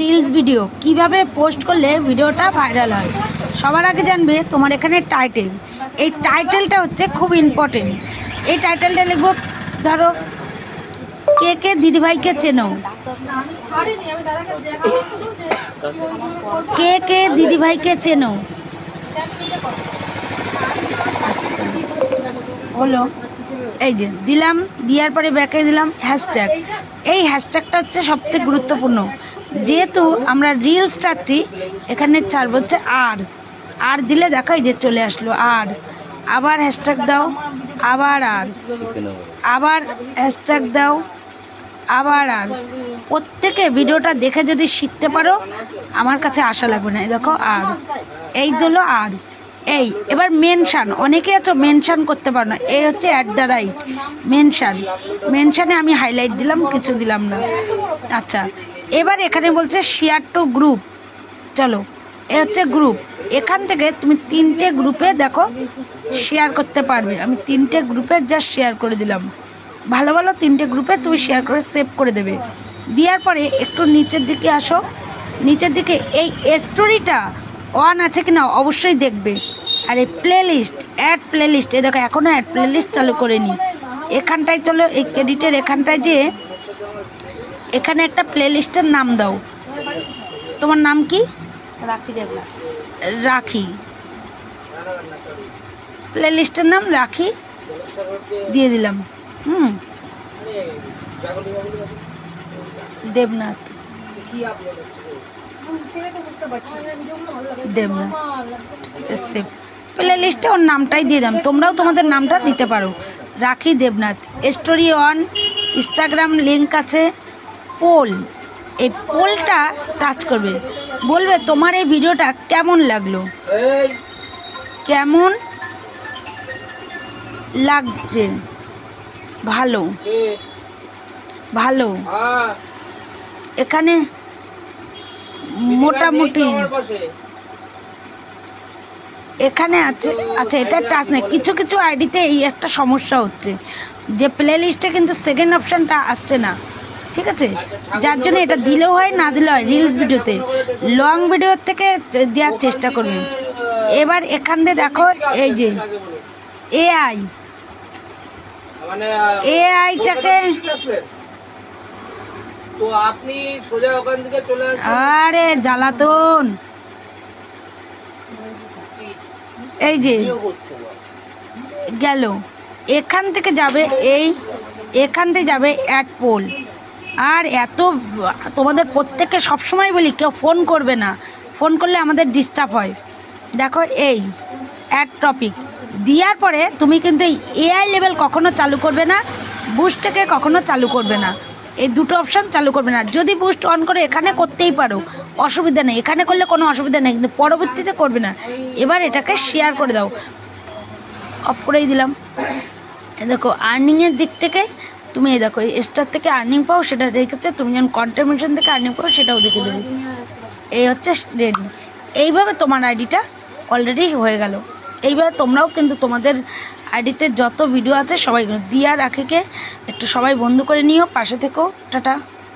Reels video কীভাবে post করলে ভিডিওটা ভাইরাল হয়? সবার আগে জানবে তোমার এখানে টাইটেল এই টাইটেলটা হচ্ছে খুব ইম্পর্টেন্ট এই টাইটেলটা লিখব, ধরো, কে কে দিদিভাইকে চেনো? কে কে দিদিভাইকে চেনো? হলো এই যে, দিলাম, দেওয়ার পরে ব্যাকে দিলাম হ্যাশট্যাগ এই হ্যাশট্যাগটা হচ্ছে সবচেয়ে গুরুত্বপূর্ণ। যেহেতু আমরা রিলস চাচ্ছি এখানে ছাড়বো হচ্ছে আর। আর দিলে দেখাই যে চলে আসলো আর। আবার হ্যাশট্যাগ দাও, আবার আর। আবার হ্যাশট্যাগ দাও, আবার আর। প্রত্যেকে ভিডিওটা দেখে যদি শিখতে পারো, আমার কাছে আশা লাগবে না। দেখো আর। এই দিলো আর। এই, এবার মেনশান অনেকে আছো মেনশান করতে পারো না। এই হচ্ছে অ্যাট দ্য রাইট মেনশান মেনশানে আমি হাইলাইট দিলাম, কিছু দিলাম না। আচ্ছা। এবার এখানে বলছে শেয়ার টু গ্রুপ চলো, এ হচ্ছে গ্রুপ এখান থেকে তুমি তিনটে গ্রুপে দেখো শেয়ার করতে পারবে। আমি তিনটে গ্রুপে জাস্ট শেয়ার করে দিলাম। ভালো ভালো তিনটে গ্রুপে তুমি শেয়ার করে সেভ করে দেবে। দেওয়ার পরে একটু নিচের দিকে আসো। নিচের দিকে এই স্টোরিটা অন আছে কিনা অবশ্যই দেখবে। আর এই playlist add playlist এই দেখো এখনও অ্যাড প্লে লিস্ট চালু করে নি এখানটায় চলো, এই ক্রেডিটের এখানটায় যে এখানে একটা প্লে লিস্টের নাম দাও। তোমার নাম কি? রাখি দেবলা রাখি। প্লে লিস্টের নাম রাখি। দিয়ে দিলাম। হুম। দেবনাথ। দেবনাথ। আচ্ছা সেভ প্লে লিস্টে ওর নামটাই দিয়ে দাম। তোমরাও তোমাদের নামটা দিতে পারো। Rakhi Debnath. Story on Instagram link আছে। পোল। এই পোলটা টাচ করবে। বলবে তোমার এই ভিডিওটা কেমন লাগল? কেমন লাগছে? ভালো। ভালো। এখানে মোটামুটি এখানে আছে আচ্ছা এটা টাচ নেই। কিছু কিছু আইডিতে এই একটা সমস্যা হচ্ছে। যে প্লে লিস্টে কিন্তু সেকেন্ড অপশানটা আসছে না। ঠিক আছে? যার জন্য এটা দিলেও হয় না দিলেও হয় রিলস ভিডিওতে। লং ভিডিওর থেকে দেওয়ার চেষ্টা করবেন এবার এখান দিয়ে দেখো এই যে এআই এআইটাকে তো আপনি সোজা ওখান থেকে চলে আরে জ্বালাতন। এই যে গেল। এখান থেকে যাবে এই এখান থেকে যাবে অ্যাড পোল আর এত, তোমাদের প্রত্যেককে সবসময় বলি, কেউ ফোন করবে না। ফোন করলে আমাদের ডিস্টার্ব হয়। দেখো, এই অ্যাড টপিক দেওয়ার পরে তুমি কিন্তু এআই লেভেল কখনো চালু করবে না বুস্টটাকে কখনো চালু করবে না। এই দুটো অপশান চালু করবে না। যদি বুস্ট অন করে, এখানে করতেই পারো। অসুবিধা নেই। এখানে করলে কোনো অসুবিধা নেই, কিন্তু পরবর্তীতে করবে না। এবার এটাকে শেয়ার করে দাও। অফ করেই দিলাম। দেখো আর্নিংয়ের দিক থেকে তুমি এই দেখো স্টার থেকে আর্নিং পাও, সেটা দেখেছে তুমি যখন কন্ট্রিবিউশন থেকে আর্নিং পাও, সেটাও দেখে দেবে। এই হচ্ছে রেডি এইভাবে তোমার আইডিটা অলরেডি হয়ে গেল। এইভাবে তোমরাও কিন্তু তোমাদের আইডিতে যত ভিডিও আছে সবাই দিয়া রাখেকে একটু সবাই বন্ধু করে নিও। পাশে থেকেও টাটা।